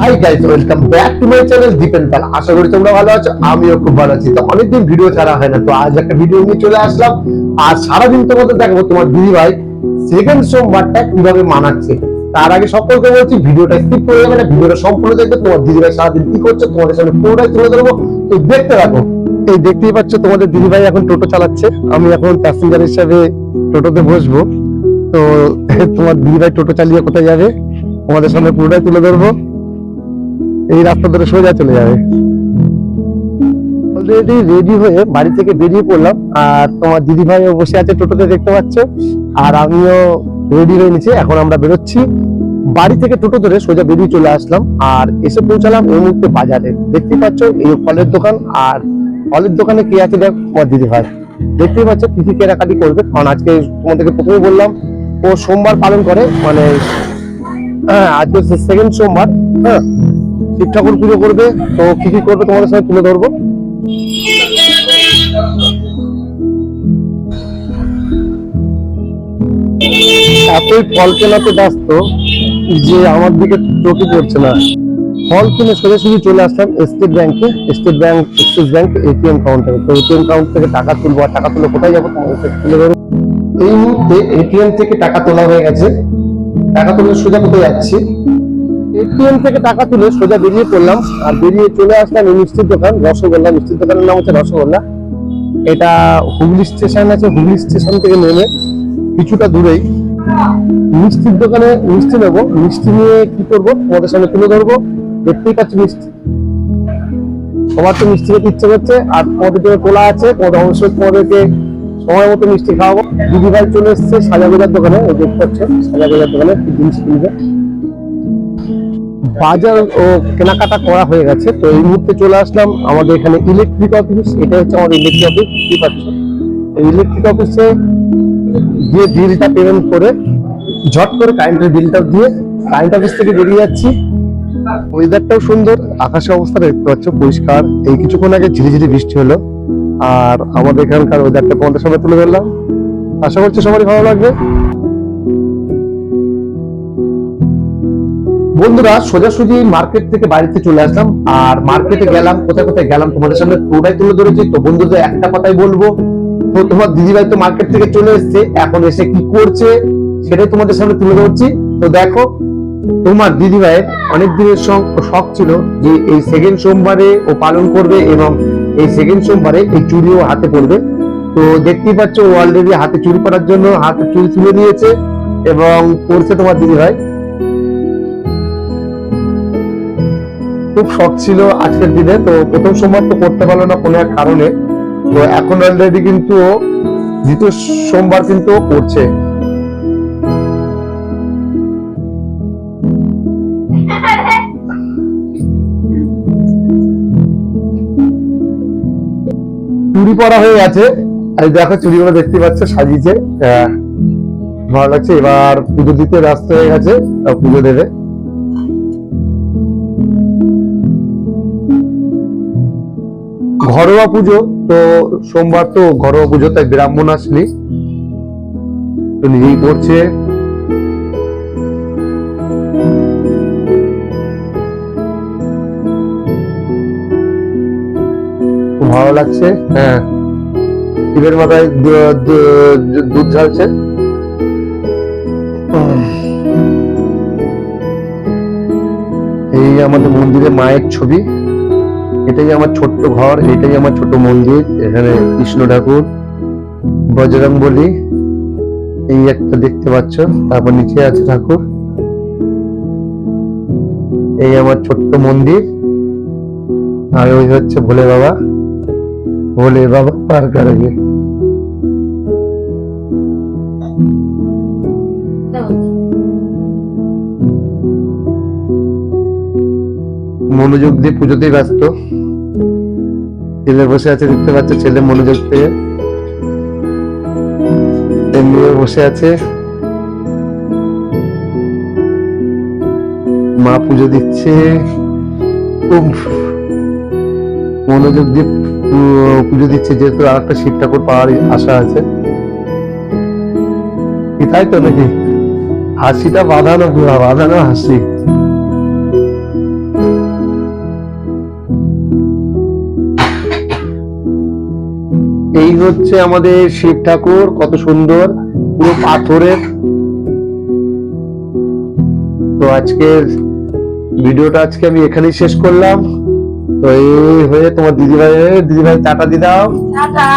Hi guys welcome আশা করি তোমরা ভালো আছো, আমিও খুব ভালো আছি। ভিডিও ছাড়া হয় না, তো একটা ভিডিও নিয়ে চলে আসলাম। আর সারাদিন তোমার দিদি ভাই সেকেন্ড সোমবারটা কীভাবে মানাচ্ছে। তার আগে ভিডিওটা সম্পূর্ণ তোমার দিদি ভাই কি তোমাদের সামনে তুলে ধরবো। তো দেখতে দেখতেই পাচ্ছ তোমাদের এখন টোটো চালাচ্ছে। আমি এখন প্যাসেঞ্জার হিসাবে টোটোতে বসবো। তো তোমার দিদি ভাই টোটো চালিয়ে কোথায় যাবে, তোমাদের সামনে পুরোটাই তুলে ধরবো। এই রাস্তা ধরে সোজা চলে যাবে। অলরেডি রেডি হয়ে বাড়ি থেকে বেরিয়ে পড়লাম, আর তোমার দিদি ভাইও বসে আছে টোটোতে দেখতে পাচ্ছ, আর আমিও রেডি হয়ে নিছি এখন আমরা বেরোচ্ছি। বাড়ি থেকে টোটো ধরে সোজা বেরিয়ে চলে আসলাম, আর এসে পৌঁছালাম এই মুহূর্তে বাজারে। দেখতে পাচ্ছ, এই ফলের দোকান, আর ফলের দোকানে কে আছে দেখ, তোমার দিদি ভাই দেখতেই পাচ্ছ, কি কি কেনাকাটি করবে। কারণ আজকে তোমাদেরকে প্রথমে বললাম, ও সোমবার পালন করে মানে হ্যাঁ আজকে সেকেন্ড সোমবার হ্যাঁ। শিব ঠাকুর পুজো করবে, তো কি কি করবে তোমাদের সাথে তুলে ধরবো? এতই ফল কেনাতে ব্যস্ত যে আমার দিকে চোখে পড়ছে না। ফল কিনে সোজাসুজি চলে আসলাম স্টেট ব্যাংকে state bank Axis bank ATM কাউন্টারে তো এটিএম কাউন্ট থেকে টাকা তুলবো আর টাকা তুলে কোথায় যাব তোমাদের তুলে ধরবো। এই মুহূর্তে এটিএম থেকে টাকা তোলা হয়ে গেছে। টাকা তুলে সোজা কোথায় যাচ্ছি? এটিএম থেকে টাকা তুলে সোজা বেরিয়ে পড়লাম। আর বেরিয়ে চলে আসলাম এই মিষ্টির দোকান, রসগোল্লা মিষ্টির দোকানের নাম হচ্ছে রসগোল্লা। এটা হুগলি স্টেশন আছে, হুগলি স্টেশন থেকে নেমে কিছুটা দূরেই। মিষ্টির দোকানে মিষ্টি নেব। মিষ্টি নিয়ে কি করব? তোমাদের সামনে তুলে ধরবো। দেখতেই পাচ্ছি মিষ্টি। সবার তো মিষ্টি খেতে ইচ্ছে করছে। আর তোমাদের জন্য তোলা আছে, তোমাদের অবশ্যই তোমাদেরকে সময় মতো মিষ্টি খাওয়াবো। দিদি ভাই চলে এসছে সাজা বাজার দোকানে ওই দেখতে পাচ্ছ সাজা বাজার দোকানে জিনিস কিনবে। বাজার ও কেনাকাটা করা হয়ে গেছে। তো এই মুহূর্তে চলে আসলাম আমাদের এখানে ইলেকট্রিক অফিস এটা হচ্ছে আমাদের ইলেকট্রিক অফিস ইলেকট্রিক অফিসে গিয়ে বিলটা পেমেন্ট করে, ঝট করে কারেন্টের বিলটা দিয়ে কারেন্ট অফিস থেকে বেরিয়ে যাচ্ছি। ওয়েদারটাও সুন্দর, আকাশের অবস্থা দেখতে পাচ্ছ, পরিষ্কার। এই কিছুক্ষণ আগে ঝিরিঝিরি বৃষ্টি হলো। আর আমাদের এখানকার ওয়েদারটা তোমাদের সবাই তুলে ধরলাম। আশা করছি সবারই ভালো লাগবে। বন্ধুরা, সোজাসুজি মার্কেট থেকে বাড়িতে চলে আসলাম। আর মার্কেটে গেলাম, কোথায় কোথায় গেলাম তোমাদের সামনে পুরোটাই তুলে ধরেছি। তো বন্ধুদের একটা কথাই বলব, তো তোমার দিদিভাই তো মার্কেট থেকে চলে এসেছে, এখন এসে কি করছে সেটাই তোমাদের সামনে তুলে ধরছি। তো দেখো, তোমার দিদিভাইয়ের অনেক দিনের শখ- ছিল যে এই সেকেন্ড সোমবারে ও পালন করবে এবং এই সেকেন্ড সোমবারে এই চুড়িও হাতে পড়বে। তো দেখতেই পাচ্ছ, ও অলরেডি হাতে চুরি করার জন্য হাতে চুরি তুলে নিয়েছে এবং করছে তোমার দিদিভাই। খুব শখ ছিল আজকের দিনে, তো প্রথম সোমবার তো করতে পারল না কোনো এক কারণে। তো এখন অলরেডি কিন্তু দ্বিতীয় সোমবার কিন্তু করছে। চুরি পরা হয়ে গেছে। আর দেখো চুরি চুরিগুলো দেখতে পাচ্ছ সাজিয়েছে। ভালো লাগছে, এবার পুজো দিতে ব্যস্ত হয়ে গেছে পুজো দেবে। ঘরোয়া পুজো, তো সোমবার তো ঘরোয়া পুজো, তাই ব্রাহ্মণ আসলি। তো নিজেই করছে। ভালো লাগছে। হ্যাঁ। শিবের মাথায় দুধ উম। এই আমাদের মন্দিরে মায়ের ছবি। এটাই আমার ছোট্ট ঘর, এটাই আমার ছোট মন্দির। এখানে কৃষ্ণ ঠাকুর বজরং বলি এই একটা দেখতে পাচ্ছ। তারপর নিচে আছে ঠাকুর। এই আমার ছোট্ট মন্দির। আর ওই হচ্ছে ভোলে বাবা। ভোলে বাবা পার করেগে মনোযোগ দিয়ে পুজোতেই ব্যস্ত। ছেলে বসে আছে, দেখতে পাচ্ছে ছেলে মনোযোগ পেয়ে। মেয়ে বসে আছে। মা পুজো দিচ্ছে। মনোযোগ দিয়ে পুজো দিচ্ছে, যেহেতু আর একটা শিব ঠাকুর পাওয়ার আশা আছে। তাই তো নাকি? হাসিটা বাঁধানো বাঁধানো হাসি। এই হচ্ছে আমাদের শিব ঠাকুর, কত সুন্দর, পুরো পাথরের। তো আজকের ভিডিওটা আজকে আমি এখানেই শেষ করলাম। তো এই হয়ে তোমার দিদিভাই দিদিভাই, টাটা দি দাও। টাটা।